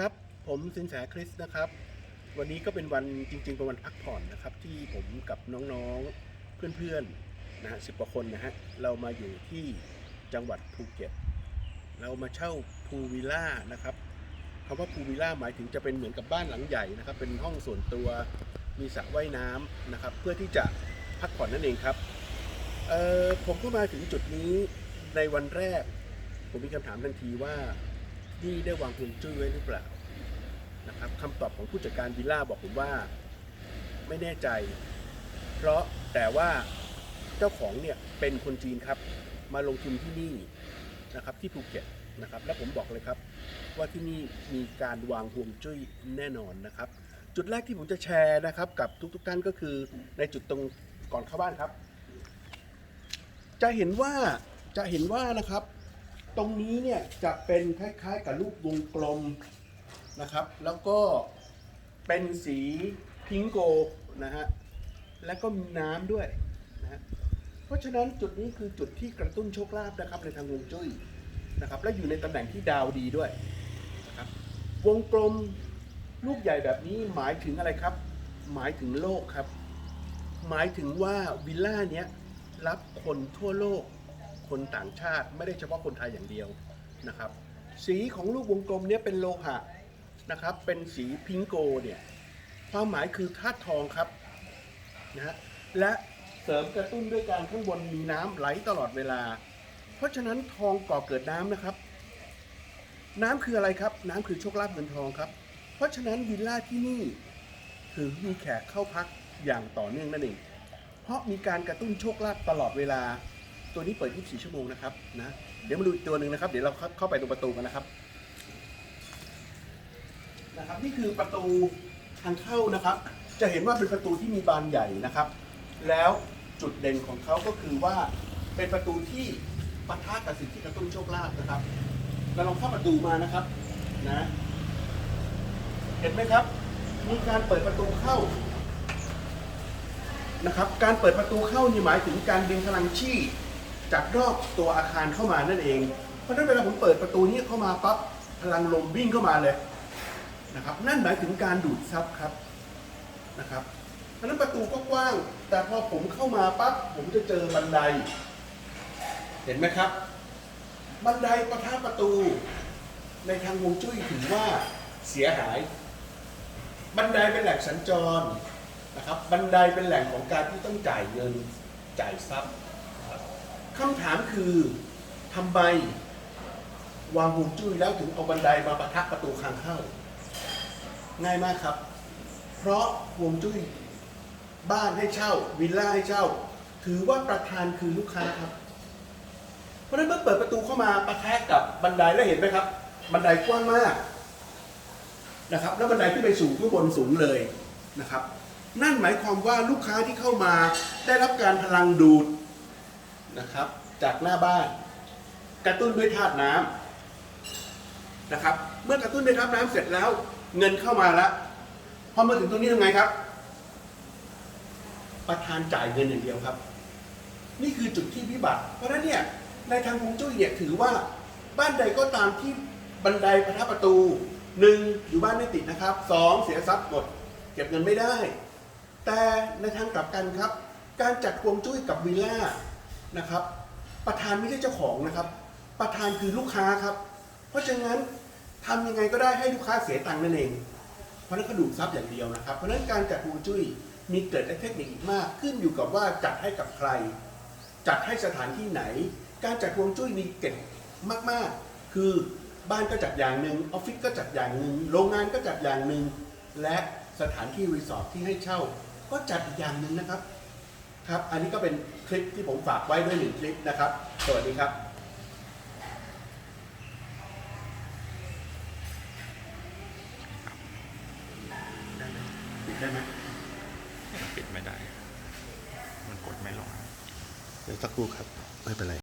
ครับ ผมสินแสคริสนะครับ วันนี้ก็เป็นวันจริงๆเป็นวันพักผ่อนนะครับ ที่ผมกับน้องๆเพื่อนๆนะฮะสิบกว่าคนนะฮะเรามาอยู่ที่จังหวัดภูเก็ต เรามาเช่าพูวิลล่านะครับคำว่าพูวิลล่าหมายถึงจะเป็นเหมือนกับบ้านหลังใหญ่นะครับ เป็นห้องส่วนตัวมีสระว่ายน้ำนะครับ เพื่อที่จะพักผ่อนนั่นเองครับเออผมก็มาถึงจุดนี้ในวันแรก ผมมีคำถามทันทีว่า นี่ได้วางฮวงจุ้ยไว้หรือเปล่านะครับคำตอบของผู้จัดการวิลล่าบอกผมว่า ไม่แน่ใจ เพราะแต่ว่าเจ้าของเนี่ยเป็นคนจีนครับ มาลงทุนที่นี่นะครับที่ภูเก็ตนะครับและผมบอกเลยครับ ว่าที่นี่มีการวางฮวงจุ้ยแน่นอนนะครับ จุดแรกที่ผมจะแชร์นะครับ กับทุกๆท่านก็คือในจุดตรงก่อนเข้าบ้านครับ จะเห็นว่าจะเห็นว่านะครับ ตรงนี้เนี่ยจะเป็นคล้ายๆกับรูปวงกลมนะครับ แล้วก็เป็นสีพิงโกนะฮะ แล้วก็มีน้ำด้วยนะฮะ เพราะฉะนั้นจุดนี้คือจุดที่กระตุ้นโชคลาภนะครับในทางวงจุ้ยนะครับ และอยู่ในตำแหน่งที่ดาวดีด้วยนะครับ วงกลมลูกใหญ่แบบนี้หมายถึงอะไรครับ หมายถึงโลกครับ หมายถึงว่าวิลล่าเนี้ยรับคนทั่วโลก คนต่างชาติ ไม่ได้เฉพาะคนไทยอย่างเดียวนะครับ สีของลูกวงกลมเนี้ยเป็นโลหะนะครับ เป็นสีพิงโกเนี่ยความหมายคือธาตุทองครับนะฮะและเสริมกระตุ้นด้วยการข้างบนมีน้ำไหลตลอดเวลา เพราะฉะนั้นทองก่อเกิดน้ำนะครับ น้ำคืออะไรครับ น้ำคือโชคลาภเงินทองครับ เพราะฉะนั้นวิลล่าที่นี่ถือมีแขกเข้าพักอย่างต่อเนื่องนั่นเอง เพราะมีการกระตุ้นโชคลาภตลอดเวลา ตัวนี้เปิด 24 ชั่วโมงนะครับนะ เดี๋ยวมาดูอีกตัวหนึ่งนะครับ เดี๋ยวเราเข้าเข้าไปตรงประตูกันนะครับ นะครับ นี่คือประตูทางเข้านะครับ จะเห็นว่าเป็นประตูที่มีบานใหญ่นะครับ แล้วจุดเด่นของเขาก็คือว่าเป็นประตูที่ปะทะกับสิ่งที่กระตุ้นโชคลาภนะครับ เราลองเข้าประตูมานะครับนะ เห็นไหมครับ มีการเปิดประตูเข้านะครับ การเปิดประตูเข้านี่หมายถึงการดึงพลังชี จากรอบตัวอาคารเข้ามานั่นเอง เพราะฉะนั้นเวลาผมเปิดประตูนี้เข้ามาปั๊บพลังลมวิ่งเข้ามาเลยนะครับ นั่นหมายถึงการดูดซับครับนะครับเพราะฉะนั้นประตูก็กว้าง แต่พอผมเข้ามาปั๊บผมจะเจอบันได เห็นไหมครับ บันไดประทะประตู ในทางวงจุ้ยถือว่าเสียหาย บันไดเป็นแหล่งสัญจรนะครับ บันไดเป็นแหล่งของการที่ต้องจ่ายเงินจ่ายทรัพย์นะครับ คำถามคือทำไมวางฮวงจุ้ยแล้วถึงเอาบันไดมาประทับประตูทางเข้า ง่ายมากครับ เพราะฮวงจุ้ยบ้านให้เช่า วิลล่าให้เช่า ถือว่าประธานคือลูกค้าครับ เพราะฉะนั้นเมื่อเปิดประตูเข้ามาประแทกกับบันไดแล้วเห็นไหมครับ บันไดกว้างมากนะครับ แล้วบันไดขึ้นไปสู่ข้างบนสูงเลยนะครับ นั่นหมายความว่าลูกค้าที่เข้ามาได้รับการพลังดูด นะครับ จากหน้าบ้าน กระตุ้นด้วยธาตุน้ำนะครับ เมื่อกระตุ้นด้วยธาตุน้ำเสร็จแล้ว เงินเข้ามาแล้วพอมาถึงตรงนี้ทำไงครับ ประธานจ่ายเงินอย่างเดียวครับ นี่คือจุดที่พิบัติ เพราะฉะนั้นเนี่ยในทางฮวงจุ้ยเนี่ยถือว่าบ้านใดก็ตามที่บันไดประทับประตูหนึ่งอยู่บ้านไม่ติดนะครับสองเสียทรัพย์หมด เก็บเงินไม่ได้ แต่ในทางกลับกันครับ การจัดฮวงจุ้ยกับวิลล่า นะครับ ประธานไม่ใช่เจ้าของนะครับ ประธานคือลูกค้าครับ เพราะฉะนั้นทำยังไงก็ได้ให้ลูกค้าเสียตังค์นั่นเอง เพราะนั้นก็ดูดซับอย่างเดียวนะครับ เพราะฉะนั้นการจัดฮวงจุ้ยมีเกิดและเทคนิคอีกมาก ขึ้นอยู่กับว่าจัดให้กับใคร จัดให้สถานที่ไหน การจัดฮวงจุ้ยมีเก่งมากๆ คือบ้านก็จัดอย่างหนึ่งออฟฟิศก็จัดอย่างหนึ่งโรงงานก็จัดอย่างหนึ่งและสถานที่รีสอร์ทที่ให้เช่า ก็จัดอีกอย่างหนึ่งนะครับ ครับ อันนี้ก็เป็นคลิปที่ผมฝากไว้ด้วยหนึ่งคลิปนะครับ สวัสดีครับได้ไหมปิดได้ไหมปิดไม่ได้ มันกดไม่ลง เดี๋ยวสักครู่ครับ ไม่เป็นไร